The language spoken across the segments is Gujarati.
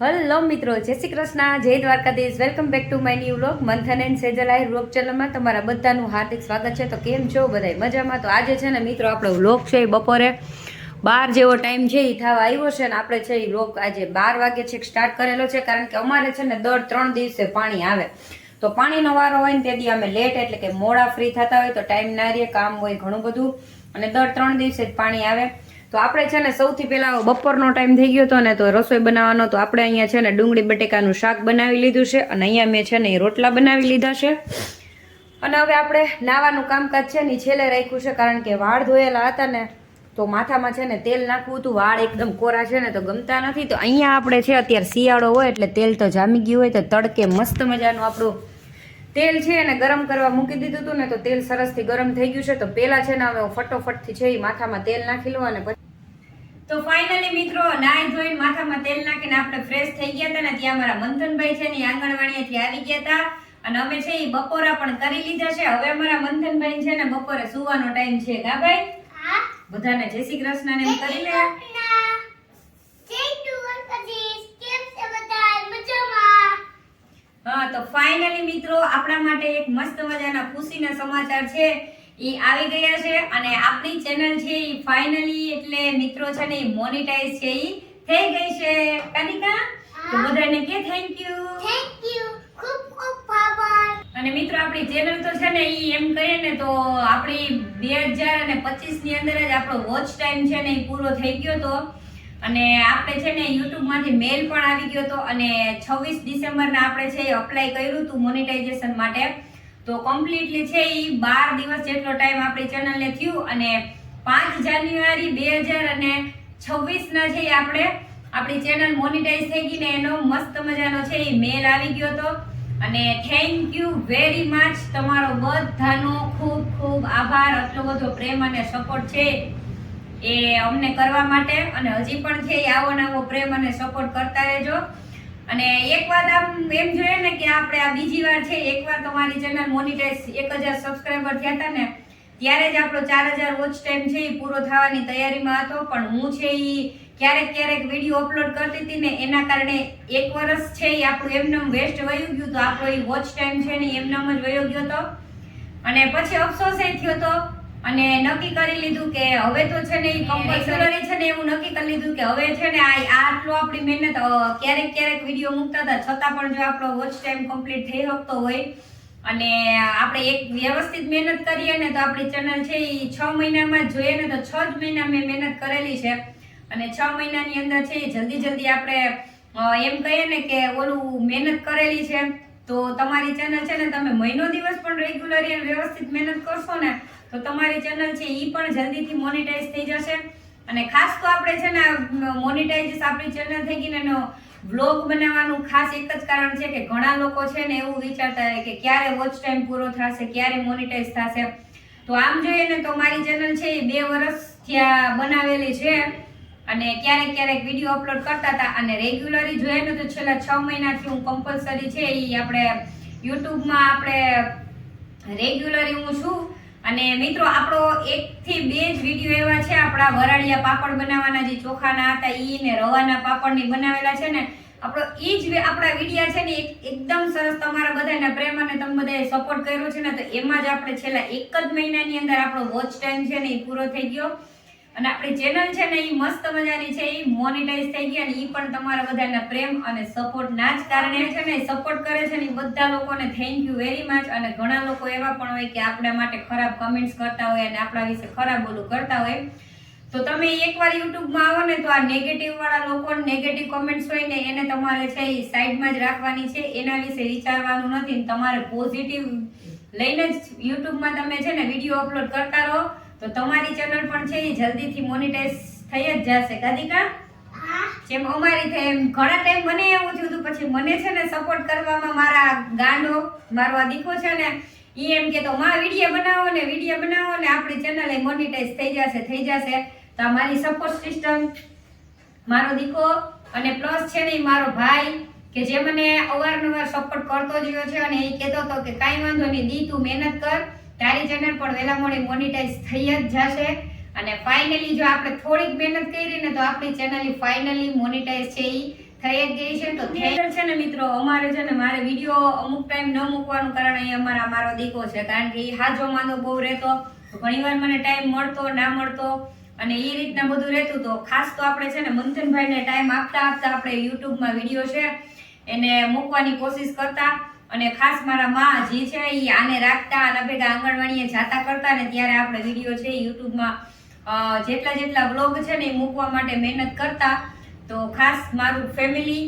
હલો મિત્રો, જય શ્રી કૃષ્ણ, જય Dwarkadhish. Welcome back to my new vlog Manthan and સેજલાઈ vlog ચેનલમાં તમારા બધાનું હાર્દિક સ્વાગત છે. તો કેમ છો બધાય? મજામાં? તો આજે છે ને મિત્રો આપણો વ્લોગ છે એ બપોરે. બાર જેવો ટાઈમ છે એ થવા આવ્યો છે ને આપણે છે એ વ્લોગ આજે બાર વાગે છે સ્ટાર્ટ કરેલો છે, કારણ કે અમારે છે ને દર ત્રણ દિવસે પાણી આવે. તો પાણીનો વારો હોય ને તેથી અમે લેટ એટલે કે મોડા ફ્રી થતા હોય તો ટાઈમ ના રહે કામ હોય ઘણું બધું. અને દર ત્રણ દિવસે જ પાણી આવે. તો આપણે છે ને સૌથી પહેલાં બપોરનો ટાઈમ થઈ ગયો હતો ને તો રસોઈ બનાવવાનો, તો આપણે અહીંયા છે ને ડુંગળી બટેકાનું શાક બનાવી લીધું છે અને અહીંયા મેં છે ને એ રોટલા બનાવી લીધા છે. અને હવે આપણે નાવાનું કામકાજ છે ને છેલ્લે રાખ્યું છે કારણ કે વાળ ધોયેલા હતા ને તો માથામાં છે ને તેલ નાખવું હતું, વાળ એકદમ કોરા છે ને તો ગમતા નથી. તો અહીંયા આપણે છે અત્યારે શિયાળો હોય એટલે તેલ તો જામી ગયું હોય તો તડકે મસ્ત મજાનું આપણું તેલ છે એને ગરમ કરવા મૂકી દીધું હતું ને તો તેલ સરસથી ગરમ થઈ ગયું છે તો પહેલાં છે ને હવે ફટોફટથી છે એ માથામાં તેલ નાખી લઉં અને પછી તો ફાઇનલી મિત્રો નાઈ ધોઈને માથામાં તેલ નાખીને આપણે ફ્રેશ થઈ ગયા હતા ને ત્યાં મારા મંથનભાઈ છે ને આંગણવાડીએથી આવી ગયા હતા. અને અમે છે એ બપોરા પણ કરી લીધા છે. હવે અમારા મંથનભાઈ છે ને બપોરે સુવાનો ટાઈમ છે કા ભાઈ? બધાને જય શ્રી કૃષ્ણ ને એમ કરી લે. હા તો ફાઇનલી મિત્રો આપણા માટે એક મસ્ત મજાના ખુશીના સમાચાર છે. એ આવી ગયા છે અને આપણી ચેનલ છે એ ફાઇનલી એટલે મિત્રો છે ને એ મોનેટાઈઝ છે એ થઈ ગઈ છે. કાનિકા તો બધાને કે થેન્ક યુ અને મિત્રો આપણી ચેનલ તો છે ને એ એમ કહીએ ને તો આપણી બે હજાર અને પચીસની અંદર જ આપણો વોચ ટાઈમ છે ને એ પૂરો થઈ ગયો તો. અને આપણે છે ને યુટ્યુબમાંથી મેલ પણ આવી ગયો હતો અને છવ્વીસ ડિસેમ્બરના આપણે છે એ અપ્લાય કર્યું હતું મોનિટાઇઝેશન માટે. તો કમ્પ્લીટલી છે એ બાર દિવસ જેટલો ટાઈમ આપણી ચેનલને થયું અને પાંચ જાન્યુઆરી બે હજાર અને છવ્વીસના છે એ આપણે આપણી ચેનલ મોનિટાઇઝ થઈ ગઈ ને એનો મસ્ત મજાનો છે એ મેલ આવી ગયો હતો. અને થેન્ક યુ વેરી મચ તમારો બધાનો ખૂબ ખૂબ આભાર. આટલો બધો પ્રેમ અને સપોર્ટ છે. એ અમને કરવા માટે અને હજી પણ છે આવો નવો પ્રેમ અને સપોર્ટ કરતા રહેજો. અને એક વાત આમ એમ જોઈએ ને કે આપણે આ બીજી વાર છે એકવાર તમારી ચેનલ મોનિટાઈઝ એક હજાર સબસ્ક્રાઈબર થયા હતા ને, ત્યારે જ આપણો ચાર હજાર વોચ ટાઈમ છે એ પૂરો થવાની તૈયારીમાં હતો. પણ હું છે એ ક્યારેક ક્યારેક વીડિયો અપલોડ કરતી હતી ને, એના કારણે એક વર્ષ છે એ આપણું એમનેમ વેસ્ટ વયું ગયું તો આપણો એ વોચ ટાઈમ છે ને એમનેમ જ વયો ગયો હતો અને પછી અફસોસ એ થયો હતો અને નક્કી કરી લીધું કે હવે તો છે ને એ કમ્પલસરી છે ને એવું નક્કી કરી લીધું કે હવે છે ને આ આટલો આપણી મહેનત ક્યારેક ક્યારેક વીડિયો મૂકતા હતા. છતાં પણ જો આપણો વોચ ટાઈમ કમ્પ્લીટ થઈ શકતો હોય અને આપણે એક વ્યવસ્થિત મહેનત કરીએ ને તો આપણી ચેનલ છે એ છ મહિનામાં જ જોઈએ ને તો છ જ મહિના મેં મહેનત કરેલી છે. અને છ મહિનાની અંદર છે એ જલ્દી જલ્દી આપણે એમ કહીએ ને કે ઓલું મહેનત કરેલી છે. તો તમારી ચેનલ છે ને તમે મહિનો દિવસ પણ રેગ્યુલરી અને વ્યવસ્થિત મહેનત કરશો ને, તો તમારી ચેનલ છે એ પણ જલ્દીથી મોનિટાઈઝ થઈ જશે. અને ખાસ તો આપણે છે ને મોનિટાઈઝ આપણી ચેનલ થઈ ગઈ ને એનો વ્લોગ બનાવવાનું ખાસ એક જ કારણ છે કે ઘણા લોકો છે ને એવું વિચારતા હોય કે ક્યારે વોચ ટાઈમ પૂરો થશે, ક્યારે મોનિટાઈઝ થશે. તો આમ જોઈએ ને તો મારી ચેનલ છે એ બે વર્ષ આ બનાવેલી છે. અને ક્યારેક ક્યારેક વીડિયો અપલોડ કરતા હતા અને રેગ્યુલરી જોઈએ ને તો છેલ્લા છ મહિનાથી હું કમ્પલસરી છે એ આપણે યુટ્યુબમાં આપણે રેગ્યુલરી હું છું. અને મિત્રો, આપણો એકથી બે જ વીડિયો એવા છે. આપણા વરાળિયા પાપડ બનાવવાના જે ચોખાના હતા એ ને રવાના પાપડની બનાવેલા છે ને. આપણો એ જ આપણા વિડીયા છે ને, એક- એકદમ સરસ તમારા બધાના પ્રેમ અને તમે બધાએ સપોર્ટ કર્યો છે ને, તો એમાં જ આપણે છેલ્લા એક જ મહિનાની અંદર આપણો વોચ ટાઈમ છે ને એ પૂરો થઈ ગયો. અને આપણી ચેનલ છે ને એ મસ્ત મજાની છે એ મોનિટાઈઝ થઈ ગઈ અને એ પણ તમારા બધાના પ્રેમ અને સપોર્ટ ના જ કારણે છે ને સપોર્ટ કરે છે ને બધા લોકોને થેન્ક યુ વેરી મચ અને ઘણા લોકો એવા પણ હોય કે આપણા માટે ખરાબ કમેન્ટ્સ કરતા હોય અને આપણા વિશે ખરાબ બોલું કરતા હોય. તો તમે એકવાર યુટ્યુબમાં આવો ને તો આ નેગેટિવ વાળા લોકો નેગેટિવ કમેન્ટ્સ હોય ને એને તમારે છે એ સાઈડમાં જ રાખવાની છે. એના વિશે વિચારવાનું નથી તમારે પોઝિટિવ લઈને જ યુટ્યુબમાં તમે છે ને વીડિયો અપલોડ કરતા રહો. તો તમારી ચેનલ પણ છે એ જલ્દીથી મોનિટાઈઝ થઈ જ જશે. કાદિકા જેમ અમારી થઈ એમ ઘણા ટાઈમ મને એવું થયું હતું પછી મને છે ને સપોર્ટ કરવામાં મારા ગાંડો મારો આ દીકો છે ને એ એમ કે તો માં વીડિયો બનાવો ને વીડિયો બનાવો ને આપણી ચેનલ એ મોનિટાઈઝ થઈ જશે થઈ જશે. તો આ મારી સપોર્ટ સિસ્ટમ મારો દીકો અને પ્લસ છે ને મારો ભાઈ કે જે મને અવારનવાર સપોર્ટ કરતો જ રહ્યો છે અને એ કહેતો હતો કે કાંઈ વાંધો નહીં દી તું મહેનત કર. તારી ચેનલ પણ વહેલા મોડી મોનિટાઈઝ થઈ જ જશે. અને ફાઇનલી જો આપણે થોડીક મહેનત કરી ને તો આપણી ચેનલ ફાઇનલી મોનિટાઈઝ છે એ થઈ જ ગઈ છે. તો થિયેટર છે ને મિત્રો, અમારે છે ને મારે વીડિયો અમુક ટાઈમ ન મૂકવાનું કારણ અહીં અમારા મારો દીકો છે. કારણ કે એ હાજો માંદો બહુ રહેતો. ઘણીવાર મને ટાઈમ મળતો, ના મળતો. અને એ રીતના બધું રહેતું તો ખાસ તો આપણે છે ને મંથનભાઈને ટાઈમ આપતા આપતા આપણે યુટ્યુબમાં વીડિયો છે એને મૂકવાની કોશિશ કરતા. અને ખાસ મારા માં જે છે એ આને રાખતા અને ભેગા આંગણવાડીએ જાતા કરતા ને ત્યારે આપણે વીડિયો છે યુટ્યુબમાં જેટલા જેટલા બ્લોગ છે ને એ મૂકવા માટે મહેનત કરતા. તો ખાસ મારું ફેમિલી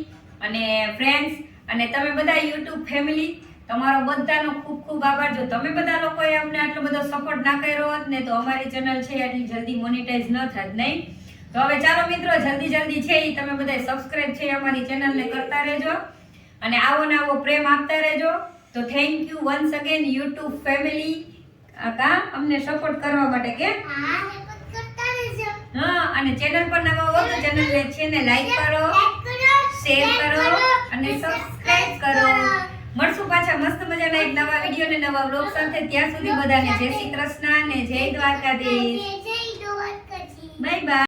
અને ફ્રેન્ડ્સ અને તમે બધા યુટ્યુબ ફેમિલી, તમારો બધાનો ખૂબ ખૂબ આભાર. જો તમે બધા લોકોએ અમને આટલો બધો સપોર્ટ ના કર્યો હોત ને તો અમારી ચેનલ છે એટલી જલ્દી મોનિટાઈઝ ન થાત નહીં. તો હવે ચાલો મિત્રો, જલ્દી જલ્દી છે એ તમે બધા સબસ્ક્રાઈબ છે અમારી ચેનલને કરતા રહેજો. અને આવો ને આવો પ્રેમ આપતા રહેજો. તો thank you once again YouTube family કા? અમને સપોર્ટ કરવા માટે કે? હા અને ચેનલ પર નવા હો તો ચેનલ છે ને લાઈક કરો શેર કરો અને સબસ્ક્રાઇબ કરો. મળશું પાછા મસ્ત મજાના એક નવા વીડિયો ને નવા બ્લોગ સાથે. ત્યાં સુધી બધાને જય શ્રી કૃષ્ણ અને જય દ્વારકાધીશ. Bye bye